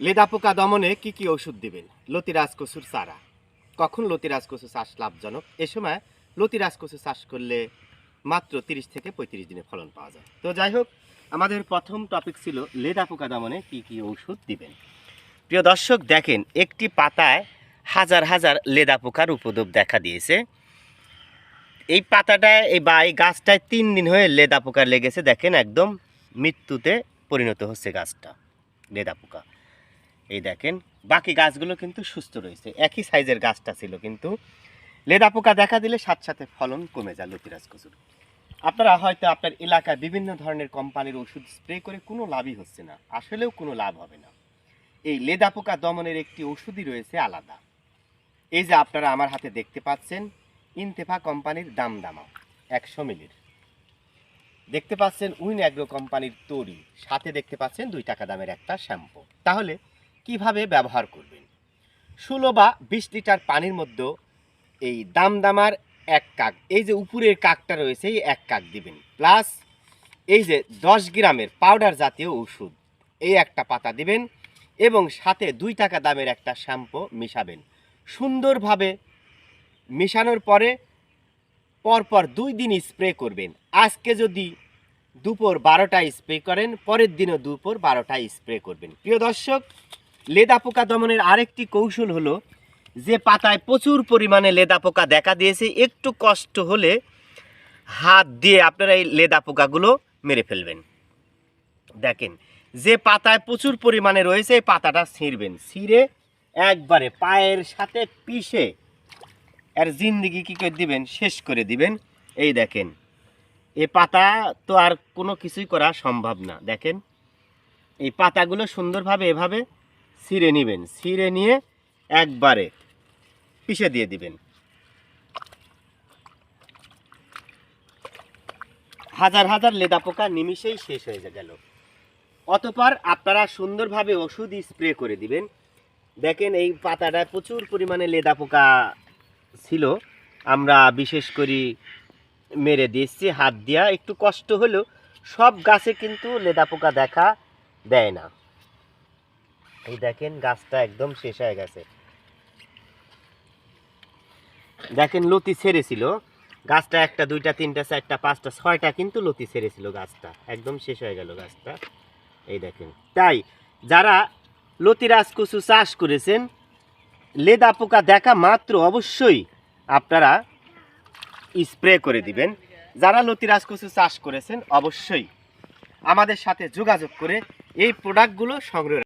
লেদা পোকা দমনে কি কি ওষুধ দিবেন? লতিরাজ কচুর চারা কখন লতিরাজ কচু চাষ লাভজনক? এ সময় লতিরাজ কচু চাষ করলে মাত্র তিরিশ থেকে পঁয়ত্রিশ দিনে ফলন পাওয়া যায়। তো যাই হোক, আমাদের প্রথম টপিক ছিল লেদা পোকা দমনে কি কি ওষুধ দিবেন। প্রিয় দর্শক, দেখেন, একটি পাতায় হাজার হাজার লেদা পোকার উপদ্রব দেখা দিয়েছে। এই পাতাটায়, এই বা এই গাছটায় তিন দিন হয়ে লেদা পোকা লেগেছে, দেখেন, একদম মৃত্যুতে পরিণত হচ্ছে গাছটা লেদা পোকা এই দেখেন, বাকি গাছগুলো কিন্তু সুস্থ রয়েছে। একই সাইজের গাছটা ছিল কিন্তু লেদা পোকা দেখা দিলে সাথে সাথে ফলন কমে যায় লতিরাজ কচুর। আপনারা হয়তো আপনার এলাকায় বিভিন্ন ধরনের কোম্পানির ওষুধ স্প্রে করে কোনো লাভই হচ্ছে না, আসলেও কোনো লাভ হবে না। এই লেদা পোকা দমনের একটি ওষুধই রয়েছে আলাদা। এই যে আপনারা আমার হাতে দেখতে পাচ্ছেন, ইনতেফা কোম্পানির দাম দামা, একশো মিলির। দেখতে পাচ্ছেন উইন অ্যাগ্রো কোম্পানির তরি, সাথে দেখতে পাচ্ছেন দুই টাকা দামের একটা শ্যাম্পু। তাহলে কীভাবে ব্যবহার করবেন? ষোলো বা বিশ লিটার পানির মধ্যে এই দাম দামার এক কাক, এই যে উপরের কাকটা রয়েছে, এই এক কাক দিবেন। প্লাস এই যে দশ গ্রামের পাউডার জাতীয় ওষুধ, এই একটা পাতা দিবেন এবং সাথে দুই টাকা দামের একটা শ্যাম্পু মিশাবেন। সুন্দরভাবে মেশানোর পরে পরপর দুই দিন স্প্রে করবেন। আজকে যদি দুপুর বারোটায় স্প্রে করেন, পরের দিনও দুপুর বারোটায় স্প্রে করবেন। প্রিয় দর্শক লেদা পোকা দমনের আরেকটি কৌশল হলো যে পাতায় প্রচুর পরিমাণে লেদা পোকা দেখা দিয়েছে, একটু কষ্ট হলে হাত দিয়ে আপনারা এই লেদা পোকাগুলো মেরে ফেলবেন। দেখেন, যে পাতায় প্রচুর পরিমাণে রয়েছে, এই পাতাটা ছিঁড়বেন। ছিঁড়ে একবারে পায়ের সাথে পিষে আর জিন্দিগি কী করে দিবেন? শেষ করে দিবেন। এই দেখেন, এ পাতা তো আর কোনো কিছুই করা সম্ভব না। দেখেন, এই পাতাগুলো সুন্দরভাবে এভাবে ছিঁড়ে নেবেন। ছিঁড়ে নিয়ে একবারে পিষে দিয়ে দিবেন। হাজার হাজার লেদা পোকা নিমিষেই শেষ হয়ে গেল। অতপর আপনারা সুন্দরভাবে ওষুধ স্প্রে করে দিবেন। দেখেন এই পাতাটায় প্রচুর পরিমাণে লেদা পোকা ছিল। আমরা বিশেষ করে মেরে দিয়েছি, হাত দিয়া। একটু কষ্ট হলেও সব গাছে কিন্তু লেদা পোকা দেখা দেয় না। এই দেখেন গাছটা একদম শেষ হয়ে গেছে। দেখেন লতি ছেড়েছিল। গাছটা একটা, দুইটা, তিনটা, চারটা, পাঁচটা, ছয়টা কিন্তু লতি ছেড়েছিল গাছটা। একদম শেষ হয়ে গেল গাছটা। এই দেখেন। তাই যারা লতিরাজ কচু চাষ করেছেন, লেদা পোকা দেখা মাত্র অবশ্যই আপনারা স্প্রে করে দিবেন। যারা লতিরাজ কচু চাষ করেছেন, অবশ্যই আমাদের সাথে যোগাযোগ করে এই প্রোডাক্টগুলো সংগ্রহ